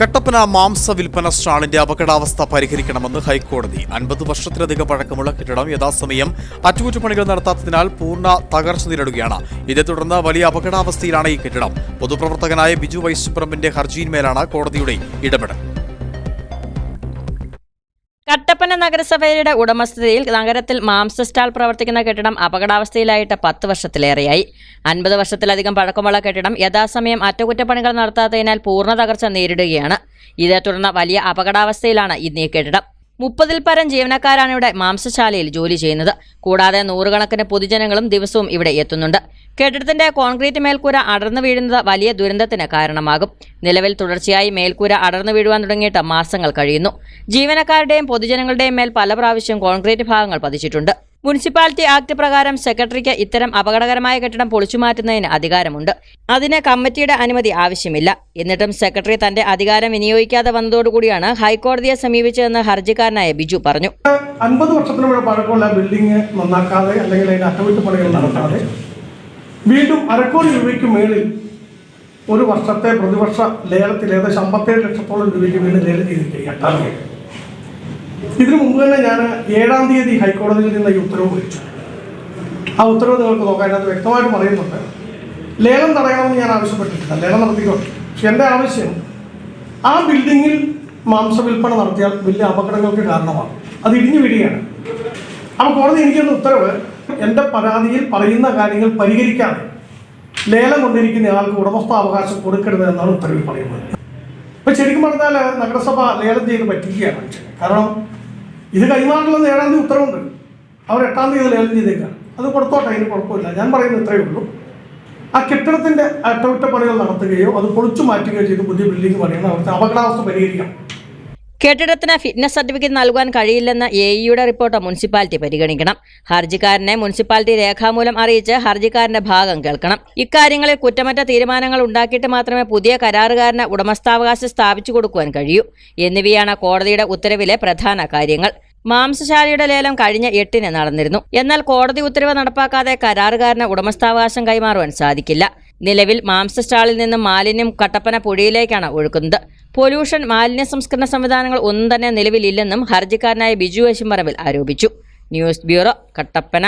കട്ടപ്പന മാംസ വിൽപ്പന സ്റ്റാളിന്റെ അപകടാവസ്ഥ പരിഹരിക്കണമെന്ന് ഹൈക്കോടതി. അൻപത് വർഷത്തിലധികം പഴക്കമുള്ള കെട്ടിടം യഥാസമയം അറ്റകുറ്റപ്പണികൾ നടത്താത്തതിനാൽ പൂർണ തകർച്ച നേരിടുകയാണ്. ഇതേ തുടർന്ന് വലിയ അപകടാവസ്ഥയിലാണ് ഈ കെട്ടിടം. പൊതുപ്രവർത്തകനായ ബിജു വൈശുപ്രമിന്റെ ഹർജിയിന്മേലാണ് കോടതിയുടെ ഇടപെടൽ. കട്ടപ്പന നഗരസഭയുടെ ഉടമസ്ഥതയിൽ നഗരത്തിൽ മാംസ സ്റ്റാൾ പ്രവർത്തിക്കുന്ന കെട്ടിടം അപകടാവസ്ഥയിലായിട്ട് പത്ത് വർഷത്തിലേറെയായി. അൻപത് വർഷത്തിലധികം പഴക്കമുള്ള കെട്ടിടം യഥാസമയം അറ്റകുറ്റപ്പണികൾ നടത്താത്തതിനാൽ പൂർണ തകർച്ച നേരിടുകയാണ്. ഇതേ തുടർന്ന് വലിയ അപകടാവസ്ഥയിലാണ് ഇന്ന് ഈ കെട്ടിടം. മുപ്പതിൽ പരം ജീവനക്കാരാണ് ഇവിടെ മാംസശാലയിൽ ജോലി ചെയ്യുന്നത്. കൂടാതെ നൂറുകണക്കിന് പൊതുജനങ്ങളും ദിവസവും ഇവിടെ എത്തുന്നുണ്ട്. കെട്ടിടത്തിന്റെ കോൺക്രീറ്റ് മേൽക്കൂര അടർന്നു വീഴുന്നത് വലിയ ദുരന്തത്തിന് കാരണമാകും. നിലവിൽ തുടർച്ചയായി മേൽക്കൂര അടർന്നു വീഴുവാൻ തുടങ്ങിയിട്ട് മാസങ്ങൾ കഴിയുന്നു. ജീവനക്കാരുടെയും പൊതുജനങ്ങളുടെയും മേൽ പല പ്രാവശ്യം കോൺക്രീറ്റ് ഭാഗങ്ങൾ പതിച്ചിട്ടുണ്ട്. മുനിസിപ്പാലിറ്റി ആക്ട് പ്രകാരം സെക്രട്ടറിക്ക് ഇത്തരം അപകടകരമായ കെട്ടിടം പൊളിച്ചുമാറ്റുന്നതിന് അധികാരമുണ്ട്. അതിന് കമ്മിറ്റിയുടെ അനുമതി ആവശ്യമില്ല. എന്നിട്ടും സെക്രട്ടറി തന്റെ അധികാരം വിനിയോഗിക്കാതെ വന്നതോടുകൂടിയാണ് ഹൈക്കോടതിയെ സമീപിച്ചതെന്ന് ഹർജിക്കാരനായ ബിജു പറഞ്ഞു. അൻപത് വർഷത്തിന് പഴക്കമുള്ള ബിൽഡിംഗ് നന്നാക്കാതെ അല്ലെങ്കിൽ അതിന്റെ അറ്റകുറ്റപ്പണികൾ നടത്താതെ വീണ്ടും അരക്കോടി രൂപയ്ക്ക് മേളിൽ ഒരു വർഷത്തെ പ്രതിവർഷ ലേലത്തിൽ ഏകദേശം അമ്പത്തേഴ് ലക്ഷത്തോളം രൂപയ്ക്ക് വീണ്ടും ലേലം തീയതി ഇതിനു മുമ്പ് തന്നെ ഞാൻ ഏഴാം തീയതി ഹൈക്കോടതിയിൽ നിന്ന് ഈ ഉത്തരവ് വെച്ചു ആ ഉത്തരവ് നിങ്ങൾക്ക് നോക്കാൻ അതിനകത്ത് വ്യക്തമായിട്ട് പറയുന്നുണ്ട്. ലേലം തടയണമെന്ന് ഞാൻ ആവശ്യപ്പെട്ടിട്ടില്ല. ലേലം നടത്തിക്കോട്ടെ പക്ഷെ എന്റെ ആവശ്യം ആ ബിൽഡിങ്ങിൽ മാംസവിൽപ്പന നടത്തിയാൽ വലിയ അപകടങ്ങൾക്ക് കാരണമാണ് അത് ഇടിഞ്ഞു വീഴുകയാണ്. അപ്പോൾ കോടതി എനിക്കൊന്ന് ഉത്തരവ് എന്റെ പരാതിയിൽ പറയുന്ന കാര്യങ്ങൾ പരിഹരിക്കാതെ ലേലം കൊണ്ടിരിക്കുന്ന ആൾക്ക് ഉടമസ്ഥാവകാശം കൊടുക്കരുത് എന്നാണ് ഉത്തരവിൽ പറയുന്നത്. ശരിക്കും പറഞ്ഞാൽ നഗരസഭ ലേലം ചെയ്ത് പറ്റിക്കുകയാണ് മനുഷ്യനെ. കാരണം ഇത് കൈമാറണമെന്ന് ഏഴാം തീയതി ഉത്തരവുണ്ട്. അവർ എട്ടാം തീയതി ലേലം ചെയ്തേക്കാണ്. അത് കൊടുത്തോട്ടെ അതിന് കുഴപ്പമില്ല. ഞാൻ പറയുന്നത് ഇത്രയേ ഉള്ളൂ. ആ കെട്ടിടത്തിന്റെ അറ്റകുറ്റപ്പണികൾ നടത്തുകയോ അത് പൊളിച്ചു മാറ്റുകയോ ചെയ്ത് പുതിയ ബിൽഡിംഗ് പണിയണം. അവിടുത്തെ അപകടാവസ്ഥ പരിഹരിക്കണം കെട്ടിടത്തിന് ഫിറ്റ്നസ് സർട്ടിഫിക്കറ്റ് നൽകാൻ കഴിയില്ലെന്ന എ ഇയുടെ റിപ്പോർട്ട് മുനിസിപ്പാലിറ്റി പരിഗണിക്കണം. ഹർജിക്കാരനെ മുനിസിപ്പാലിറ്റി രേഖാമൂലം അറിയിച്ച് ഹർജിക്കാരന്റെ ഭാഗം കേൾക്കണം. ഇക്കാര്യങ്ങളിൽ കുറ്റമറ്റ തീരുമാനങ്ങൾ ഉണ്ടാക്കിയിട്ട് മാത്രമേ പുതിയ കരാറുകാരന് ഉടമസ്ഥാവകാശം സ്ഥാപിച്ചു കൊടുക്കുവാൻ കഴിയൂ. എന്നിവയാണ് കോടതിയുടെ ഉത്തരവിലെ പ്രധാന കാര്യങ്ങൾ. മാംസശാലയുടെ ലേലം കഴിഞ്ഞ എട്ടിന് നടന്നിരുന്നു. എന്നാൽ കോടതി ഉത്തരവ് നടപ്പാക്കാതെ കരാറുകാരന് ഉടമസ്ഥാവകാശം കൈമാറുവാൻ സാധിക്കില്ല. നിലവിൽ മാംസ സ്റ്റാളിൽ നിന്നും മാലിന്യം കട്ടപ്പന പുഴയിലേക്കാണ് ഒഴുക്കുന്നത്. പൊല്യൂഷൻ മാലിന്യ സംസ്കരണ സംവിധാനങ്ങൾ ഒന്നും തന്നെ നിലവിലില്ലെന്നും ഹർജിക്കാരനായ ബിജു യശുംപറമ്പിൽ ആരോപിച്ചു. News bureau Kattappana.